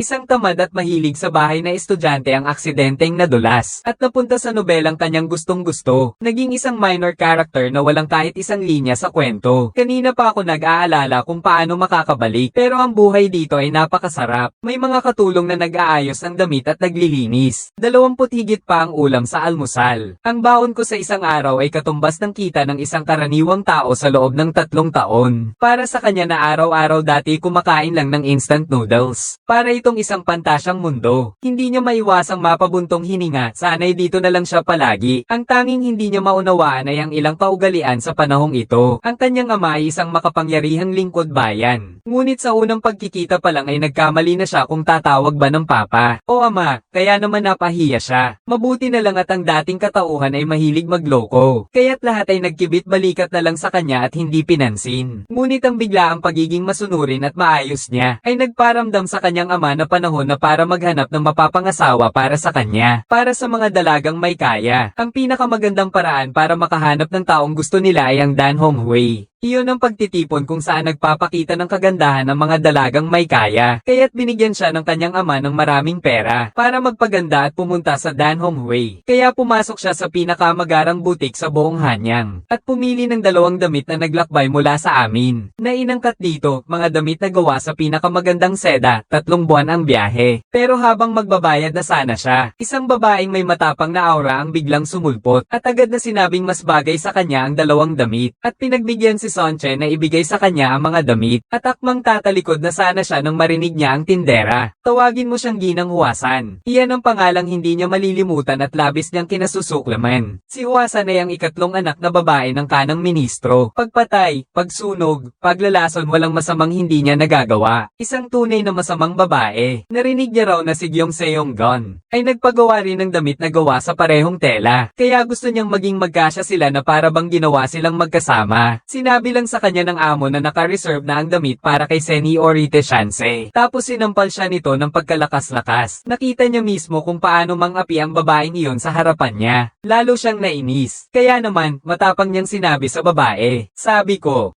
Isang tamad at mahilig sa bahay na estudyante ang aksidenteng nadulas at napunta sa nobelang kanyang gustong gusto. Naging isang minor character na walang kahit isang linya sa kwento. Kanina pa ako nag-aalala kung paano makakabalik pero ang buhay dito ay napakasarap. May mga katulong na nag-aayos ng damit at naglilinis. Dalawamput higit pa ang ulam sa almusal. Ang baon ko sa isang araw ay katumbas ng kita ng isang karaniwang tao sa loob ng tatlong taon. Para sa kanya na araw-araw dati kumakain lang ng instant noodles. Para itong isang pantasyang mundo. Hindi niya maiwasang mapabuntong hininga, sana'y dito na lang siya palagi. Ang tanging hindi niya maunawaan ay ang ilang kaugalian sa panahong ito. Ang kanyang ama ay isang makapangyarihang lingkod bayan. Ngunit sa unang pagkikita pa lang ay nagkamali na siya kung tatawag ba ng papa o ama, kaya naman napahiya siya. Mabuti na lang at ang dating katauhan ay mahilig magloko. Kaya't lahat ay nagkibit balikat na lang sa kanya at hindi pinansin. Ngunit ang biglaang pagiging masunurin at maayos niya ay nagparamdam sa kanyang ama na panahon na para maghanap ng mapapangasawa para sa kanya. Para sa mga dalagang may kaya, ang pinakamagandang paraan para makahanap ng taong gusto nila ay ang Dan Hong Hui. Iyon ang pagtitipon kung saan nagpapakita ng kagandahan ng mga dalagang may kaya. Kaya't binigyan siya ng kanyang ama ng maraming pera para magpaganda at pumunta sa Dan Hong Hui. Kaya pumasok siya sa pinakamagarang butik sa buong Hanyang at pumili ng dalawang damit na naglakbay mula sa amin. Nainangkat dito, mga damit na gawa sa pinakamagandang seda, tatlong buwan ang biyahe. Pero habang magbabayad na sana siya, isang babaeng may matapang na aura ang biglang sumulpot at agad na sinabing mas bagay sa kanya ang dalawang damit at pinagbigyan si Sonche na ibigay sa kanya ang mga damit at akmang tatalikod na sana siya nang marinig niya ang tindera. Tawagin mo siyang Ginang Huwasan. Iyan ang pangalang hindi niya malilimutan at labis niyang kinasusuklaman. Si Huwasan ay ang ikatlong anak na babae ng kanang ministro. Pagpatay, pagsunog, paglalason walang masamang hindi niya nagagawa. Isang tunay na masamang babae. Narinig niya raw na si Gyong Seong Gon ay nagpagawa rin ng damit na gawa sa parehong tela. Kaya gusto niyang maging magkasya sila na para bang ginawa silang magkasama. Sinabi lang sa kanya ng amo na naka-reserve na ang damit para kay Seni Orite Shanse. Tapos sinampal siya nito ng pagkalakas-lakas. Nakita niya mismo kung paano mang-api ang babaeng iyon sa harapan niya. Lalo siyang nainis. Kaya naman, matapang niyang sinabi sa babae. Sabi ko,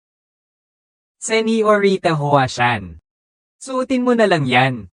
Seni Orita Huashan. Suotin mo na lang yan.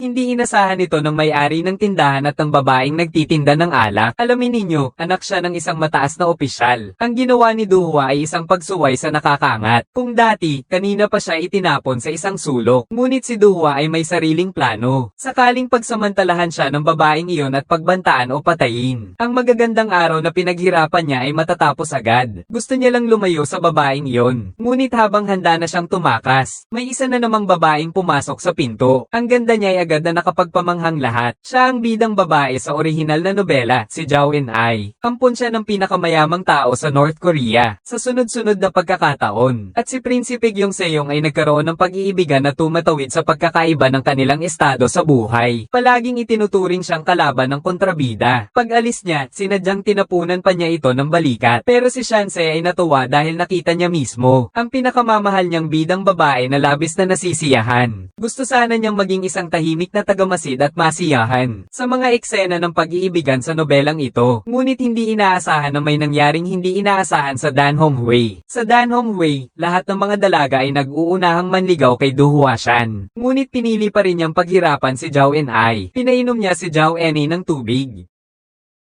Hindi inasahan ito ng may-ari ng tindahan at ng babaeng nagtitinda ng alak. Alamin ninyo, anak siya ng isang mataas na opisyal. Ang ginawa ni Duhua ay isang pagsuway sa nakakaangat. Kung dati, kanina pa siya itinapon sa isang sulok. Ngunit si Duhua ay may sariling plano. Sakaling pagsamantalahan siya ng babaeng iyon at pagbantaan o patayin. Ang magagandang araw na pinaghirapan niya ay matatapos agad. Gusto niya lang lumayo sa babaeng iyon. Ngunit habang handa na siyang tumakas, may isa na namang babaeng pumasok sa pinto. Ang ganda niya ay agad na nakapagpamanghang lahat. Siya ang bidang babae sa orihinal na nobela, si Zhao En-ai. Ampon siya ng pinakamayamang tao sa North Korea sa sunod-sunod na pagkakataon. At si Prinsipe Gyong Seyong ay nagkaroon ng pag-iibigan na tumatawid sa pagkakaiba ng kanilang estado sa buhay. Palaging itinuturing siyang kalaban ng kontrabida. Pag alis niya, sinadyang tinapunan pa niya ito ng balikat. Pero si Shanse ay natuwa dahil nakita niya mismo ang pinakamamahal niyang bidang babae na labis na nasisiyahan. Gusto sana niyang maging isang tahimik na tagamasid at masiyahan sa mga eksena ng pag-iibigan sa nobelang ito. Ngunit hindi inaasahan na may nangyaring hindi inaasahan sa Dan Hong Hui. Sa Dan Hong Hui, lahat ng mga dalaga ay nag-uunahang manligaw kay Du Huashan. Ngunit pinili pa rin niyang paghirapan si Zhao En-ai. Pinainom niya si Zhao Eni ng tubig.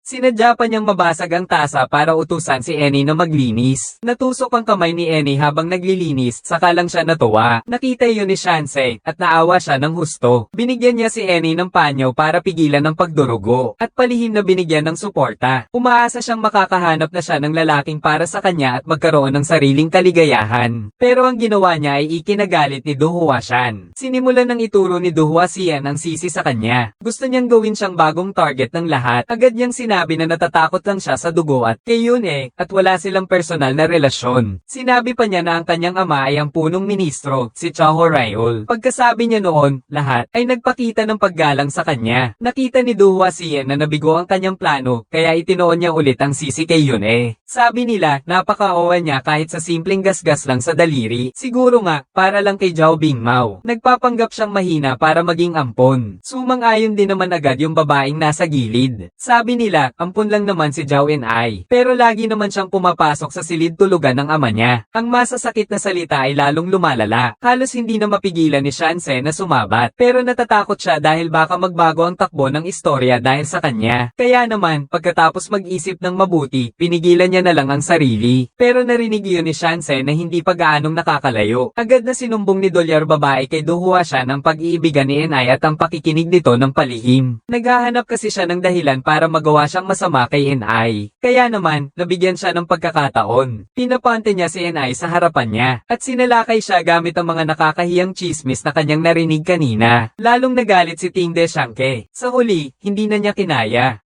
Sinadya pa niyang mabasag ang tasa para utusan si Eni na maglinis. Natusok ang kamay ni Eni habang naglilinis, saka lang siya natuwa. Nakita yun ni Shansei, at naawa siya ng husto. Binigyan niya si Eni ng panyo para pigilan ng pagdurugo, at palihim na binigyan ng suporta. Umaasa siyang makakahanap na siya ng lalaking para sa kanya at magkaroon ng sariling kaligayahan. Pero ang ginawa niya ay ikinagalit ni Duhua Shan. Sinimulan ng ituro ni Duhua Sian ang sisi sa kanya. Gusto niyang gawin siyang bagong target ng lahat. Agad niyang sinabi na natatakot lang siya sa dugo at kay yun eh, at wala silang personal na relasyon. Sinabi pa niya na ang kanyang ama ay ang punong ministro, si Chao Rayol. Pagkasabi niya noon, lahat ay nagpakita ng paggalang sa kanya. Nakita ni Duhua Sien na nabigo ang kanyang plano, kaya itinoon niya ulit ang sisi kay yun eh. Sabi nila, napaka-owa niya kahit sa simpleng gasgas lang sa daliri. Siguro nga, para lang kay Zhao Bingmao. Nagpapanggap siyang mahina para maging ampon. Sumang-ayon din naman agad yung babaeng nasa gilid. Sabi nila, ampun lang naman si Zhao Ai. Pero lagi naman siyang pumapasok sa silid tulugan ng ama niya. Ang masasakit na salita ay lalong lumalala. Halos hindi na mapigilan ni Shanse na sumabat. Pero natatakot siya dahil baka magbago ang takbo ng istorya dahil sa kanya. Kaya naman, pagkatapos mag-isip ng mabuti, pinigilan niya na lang ang sarili. Pero narinig yun ni Shanse na hindi pa gaanong nakakalayo. Agad na sinumbong ni Dolyar babae kay Duhua siya ng pag-iibigan ni Enay at ang pakikinig nito ng palihim. Naghahanap kasi siya ng dahilan para magawa siyang masama kay Enay. Kaya naman, nabigyan siya ng pagkakataon. Pinapante niya si Enay sa harapan niya at sinalakay siya gamit ang mga nakakahiyang chismis na kanyang narinig kanina. Lalong nagalit si Ting De Shanke. Sa huli, hindi na niya kinaya.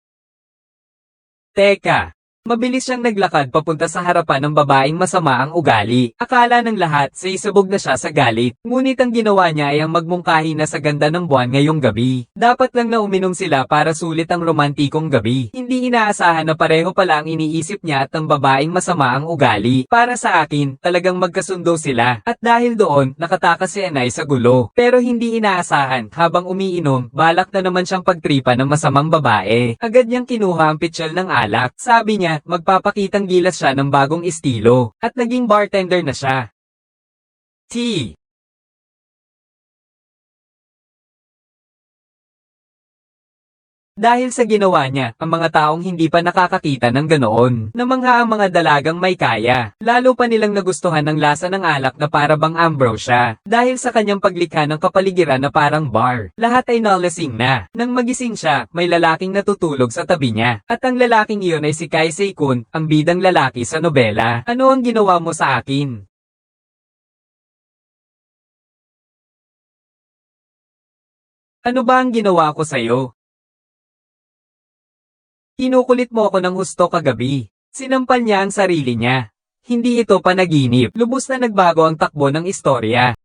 Teka, Mabilis siyang naglakad papunta sa harapan ng babaeng masama ang ugali. Akala ng lahat, sa na siya sa galit. Ngunit ang ginawa niya ay ang magmungkahi na sa ganda ng buwan ngayong gabi. Dapat lang na uminom sila para sulit ang romantikong gabi. Hindi inaasahan na pareho pala ang iniisip niya at ang babaeng masama ang ugali. Para sa akin, talagang magkasundo sila. At dahil doon, nakatakas si Anay sa gulo. Pero hindi inaasahan, habang umiinom, balak na naman siyang pagtripa ng masamang babae. Agad niyang kinuha ang pitchel ng alak. Sabi niya, magpapakitang gilas siya ng bagong estilo. At naging bartender na siya. T. Dahil sa ginawa niya, ang mga taong hindi pa nakakakita ng ganoon, namangha ang mga dalagang may kaya. Lalo pa nilang nagustuhan ng lasa ng alak na para bang ambrosia. Dahil sa kanyang paglikha ng kapaligiran na parang bar, lahat ay nalasing na. Nang magising siya, may lalaking natutulog sa tabi niya. At ang lalaking iyon ay si Kai Sei-kun, ang bidang lalaki sa nobela. Ano ang ginawa mo sa akin? Ano ba ang ginawa ko sa'yo? Kinukulit mo ako ng husto kagabi. Sinampal niya ang sarili niya. Hindi ito panaginip. Lubos na nagbago ang takbo ng istorya.